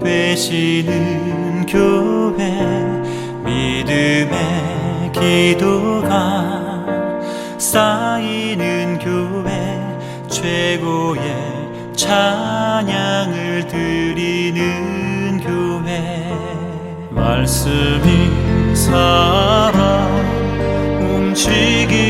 되시는 교회 믿음의 기도가 쌓이는 교회 최고의 찬양을 드리는 교회. 말씀이 살아 움직이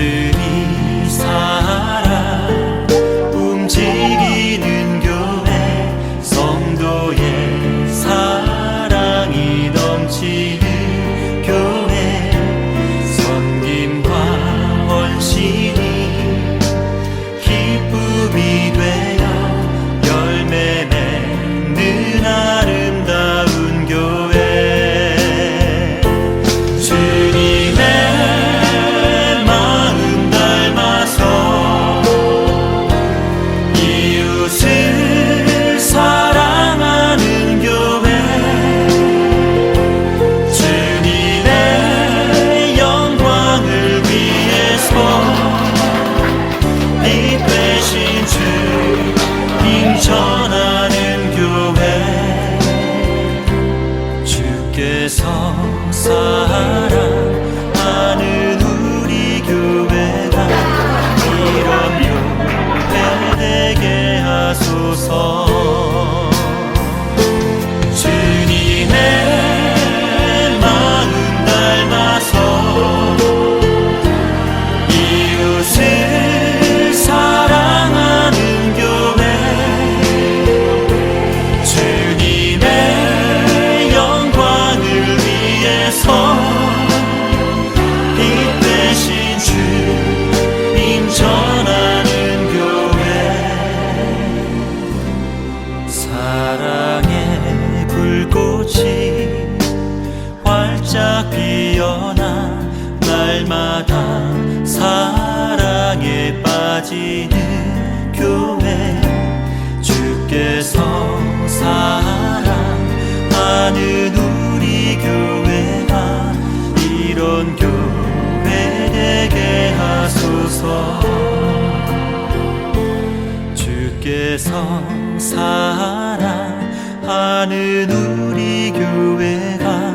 말 주께서 사랑의 불꽃이 활짝 피어나 날마다 사랑에 빠지는 교회. 주께서 사랑하는 우리 교회가 이런 교회 되게 하소서 사랑하는 우리 교회가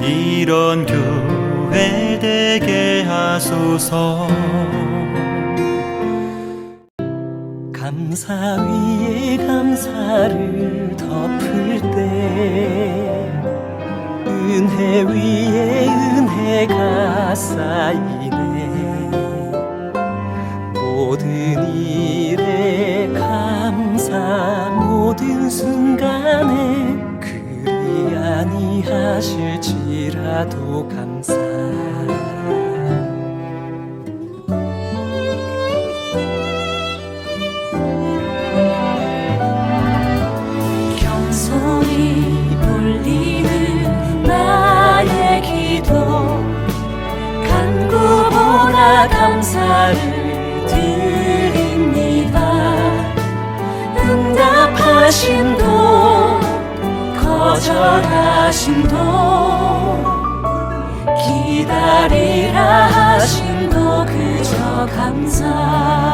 이런 교회 되게 하소서. 감사 위에 감사를 덮을 때 은혜 위에 은혜가 쌓이네. 모든 일 순간에 그리 아니하실지라도 감사 겸손히 울리는 나의 기도 간구보다 감사를 드리 하심도 거절하심도 기다리라 하심도 그저 감사.